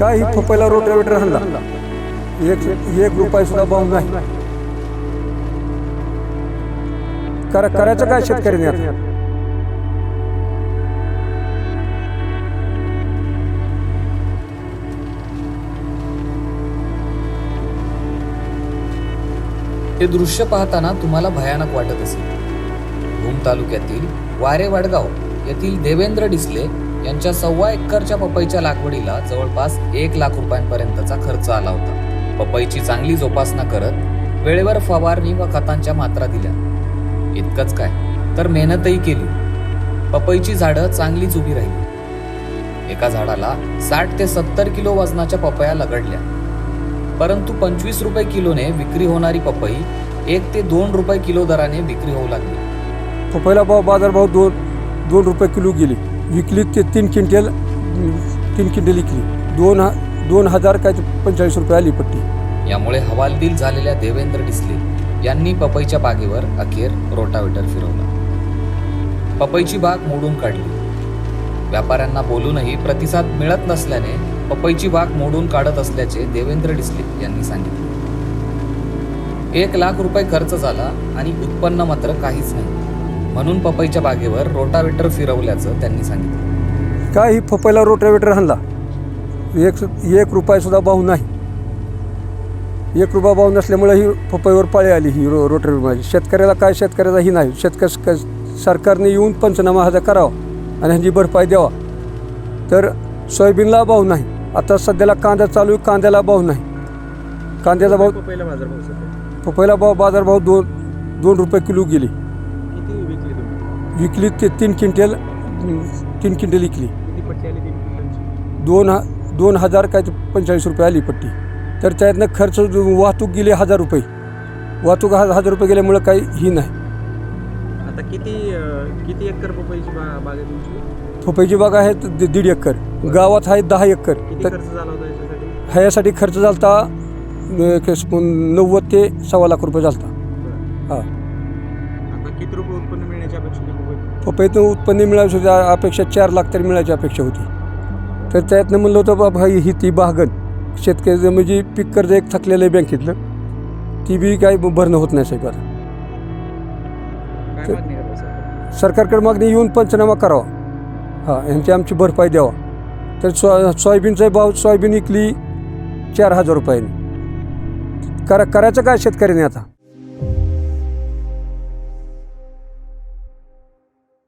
काय ही पपईला रोटावेटर हल्ला एक एक रुपया सुद्धा भाव नाही. करा करायचं काय शेतकरी आता? हे दृश्य पाहताना तुम्हाला भयानक वाटत असेल. भूम तालुक्यातील वारे वाडगाव येथील देवेंद्र डिसले यांच्या सव्वा एकरच्या पपईच्या लागवडीला जवळपास एक लाख रुपयांपर्यंतचा खर्च आला होता. पपईची चांगली जोपासना करत वेळेवर फवारणी व खतांच्या मात्रा दिल्या. इतकंच काय तर मेहनतही केली. पपईची झाडं चांगलीच उभी राहिली. एका झाडाला साठ ते सत्तर किलो वजनाच्या पपया लगडल्या. परंतु पंचवीस रुपये किलोने विक्री होणारी पपई एक ते दोन रुपये किलो दराने विक्री होऊ लागली. पपईला भाव बाजारभाव दोन दोन रुपये किलो गेली. विकली ते तीन क्विंटल तीन क्विंटल विकली. दोन ह- दोन हजार काय पंचेचाळीस रुपये आली पट्टी. यामुळे हवालदिल झालेल्या देवेंद्र डिसले यांनी पपईच्या बागेवर अखेर रोटावेटर फिरवला. पपईची बाग मोडून काढली. व्यापाऱ्यांना बोलूनही प्रतिसाद मिळत नसल्याने पपईची बाग मोडून काढत असल्याचे देवेंद्र डिसले यांनी सांगितले. एक लाख रुपये खर्च झाला आणि उत्पन्न मात्र काहीच नाही. म्हणून पपईच्या बागेवर रोटावेटर फिरवल्याचं त्यांनी सांगितलं. काय ही पपईला रोटावेटर हल्ला एक एक रुपया सुद्धा भाव नाही. एक रुपया भाव नसल्यामुळे ही पपईवर पाळी आली ही रो रोटरी माझी. शेतकऱ्याला काय शेतकऱ्याला ही नाही. शेतकरी सरकारने येऊन पंचनामा हा करावा आणि ह्यांची भरपाई द्यावा. तर सोयाबीनला भाव नाही. आता सध्याला कांदा चालू आहे कांद्याला भाव नाही. कांद्याचा भाव पपईला भाव बाजारभाव दोन दोन रुपये किलो गेली. विकली ते तीन क्विंटल तीन क्विंटल विकली. किती पट्टी आली तीन क्विंटलची? दोन ह दोन हजार काय ते पंचेचाळीस रुपये आली पट्टी. तर त्यातनं खर्च जो वाहतूक गेली हजार रुपये. वाहतूक हा हजार रुपये गेल्यामुळं काही ही नाही. आता किती अं, किती एकर पपईची बा बाग आहे तुमची? पपईची बाग आहे त- दि- दीड एकर. गावात आहे दहा एकर. किती तर खर्च झाला होता याच्यासाठी? ह्यासाठी खर्च झालता अं, केस- नव्वद ते सव्वा लाख रुपये झालता. बरं. हा. किती रुपये उत्पन्न मिळण्याची अपेक्षा होती पपई पपईतून उत्पन्न मिळायची होती आ- अपेक्षा चार लाख तरी मिळायची अपेक्षा होती. तर त्यातनं म्हणलं होतं बाबा ही ही ती बागन. शेतकऱ्याचं म्हणजे पीक कर्ज एक थकलेलं आहे बँकेतलं ती बी काही भरणं होत नाही साहेब आता. काय मागणी सरकारकडे मागणी येऊन पंचनामा करावा. हां यांची आमची भरपाई द्यावा. तर सो सोयाबीनचा भाव सोयाबीन विकली चार हजार रुपयाने. करा करायचं काय शेतकऱ्याने आता?